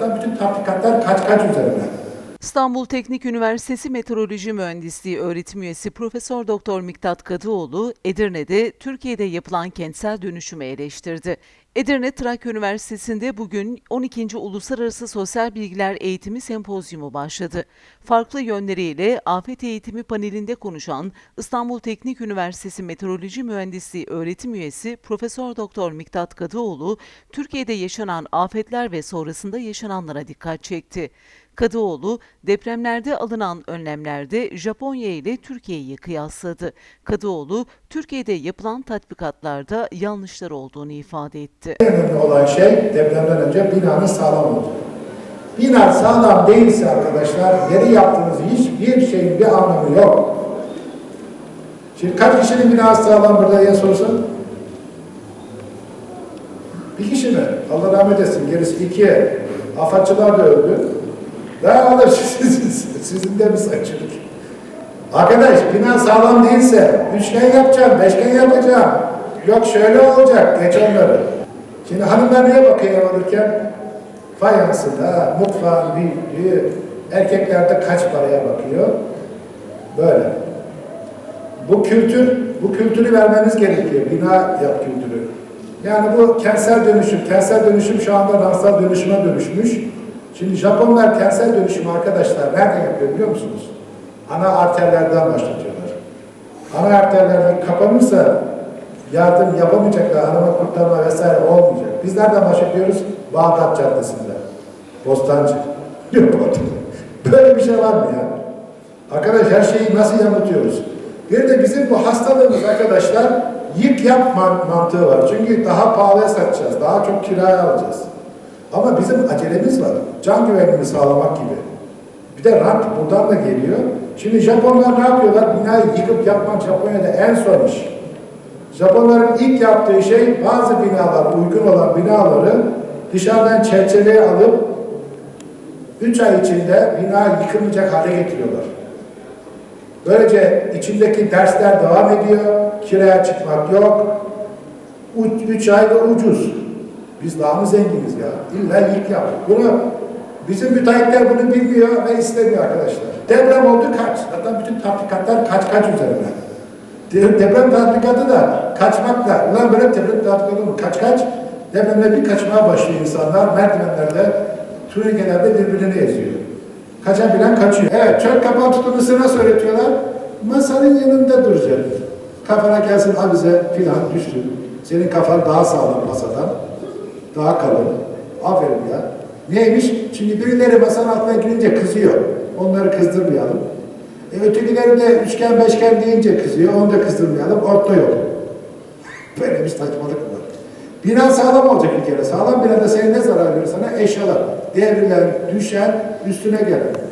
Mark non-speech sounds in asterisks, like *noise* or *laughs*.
Zaten bütün tatbikatlar kaç kaç üzerine. İstanbul Teknik Üniversitesi Meteoroloji Mühendisliği öğretim üyesi Profesör Doktor Miktat Kadıoğlu, Edirne'de Türkiye'de yapılan kentsel dönüşümü eleştirdi. Edirne Trakya Üniversitesi'nde bugün 12. Uluslararası Sosyal Bilgiler Eğitimi Sempozyumu başladı. Farklı yönleriyle afet eğitimi panelinde konuşan İstanbul Teknik Üniversitesi Meteoroloji Mühendisliği öğretim üyesi Profesör Doktor Miktat Kadıoğlu, Türkiye'de yaşanan afetler ve sonrasında yaşananlara dikkat çekti. Kadıoğlu, depremlerde alınan önlemlerde Japonya ile Türkiye'yi kıyasladı. Kadıoğlu, Türkiye'de yapılan tatbikatlarda yanlışlar olduğunu ifade etti. En önemli olan şey depremden önce binanın sağlam olacak. Bina sağlam değilse arkadaşlar yeri yaptığınız hiçbir şeyin bir anlamı yok. Şimdi kaç kişinin binası sağlam burada diye sorsun? Bir kişi mi? Allah rahmet etsin. Gerisi iki. Afatçılar da öldü. Daha *laughs* alır sizin, sizin de mi saçılık? Arkadaş bina sağlam değilse üçgen yapacağım, beşgen yapacağım. Yok şöyle olacak, geç onları. Şimdi hanımlar neye bakıyor alırken? Fayansına, mutfağın büyüklüğü, erkeklerde kaç paraya bakıyor? Böyle. Bu kültür, bu kültürü vermeniz gerekiyor. Bina yap kültürü. Yani bu kentsel dönüşüm, kentsel dönüşüm şu anda ransal dönüşüme dönüşmüş. Şimdi Japonlar kentsel dönüşüm arkadaşlar nerede yapıyor biliyor musunuz? Ana arterlerden başlatıyorlar. Ana arterler kapanırsa yardım yapamayacaklar, arama kurtarma vesaire olmayacak. Biz nereden başlatıyoruz? Bağdat Caddesi'nde. Bostancı. *laughs* Böyle bir şey var mı ya? Arkadaş her şeyi nasıl yanıltıyoruz? Bir de bizim bu hastalığımız arkadaşlar yık yap man- mantığı var. Çünkü daha pahalıya satacağız, daha çok kiraya alacağız. Ama bizim acelemiz var. Can güvenliğini sağlamak gibi. Bir de rant buradan da geliyor. Şimdi Japonlar ne yapıyorlar? Binayı yıkıp yapmak Japonya'da en son iş. Japonların ilk yaptığı şey bazı binalar, uygun olan binaları dışarıdan çerçeveye alıp 3 ay içinde bina yıkılmayacak hale getiriyorlar. Böylece içindeki dersler devam ediyor, kiraya çıkmak yok. 3 ayda ucuz. Biz daha mı zenginiz ya? İlla ilk yap. Bunu bizim müteahhitler bunu bilmiyor ve istemiyor arkadaşlar. Deprem oldu kaç? Zaten bütün tatbikatlar kaç kaç üzerine. De- Deprem tatbikatı da kaçmakla, ulan böyle deprem tatbikatı mı? Kaç kaç? Depremde bir kaçmaya başlıyor insanlar. Merdivenlerde, turnikelerde birbirini eziyor. Kaçabilen kaçıyor. Evet, çöl kapağı tutulmasını nasıl öğretiyorlar? Masanın yanında duracaksın. Kafana gelsin avize filan düşsün. Senin kafan daha sağlam masadan. Daha kalın. Aferin ya. Neymiş? Şimdi birileri masanın altına girince kızıyor. Onları kızdırmayalım. E ötekileri de üçgen beşgen deyince kızıyor. Onu da kızdırmayalım. Orta yol. Böyle bir saçmalık var. Bina sağlam olacak bir kere. Sağlam binada senin ne zarar verir sana? Eşyalar. Devrilen, düşen, üstüne gelen.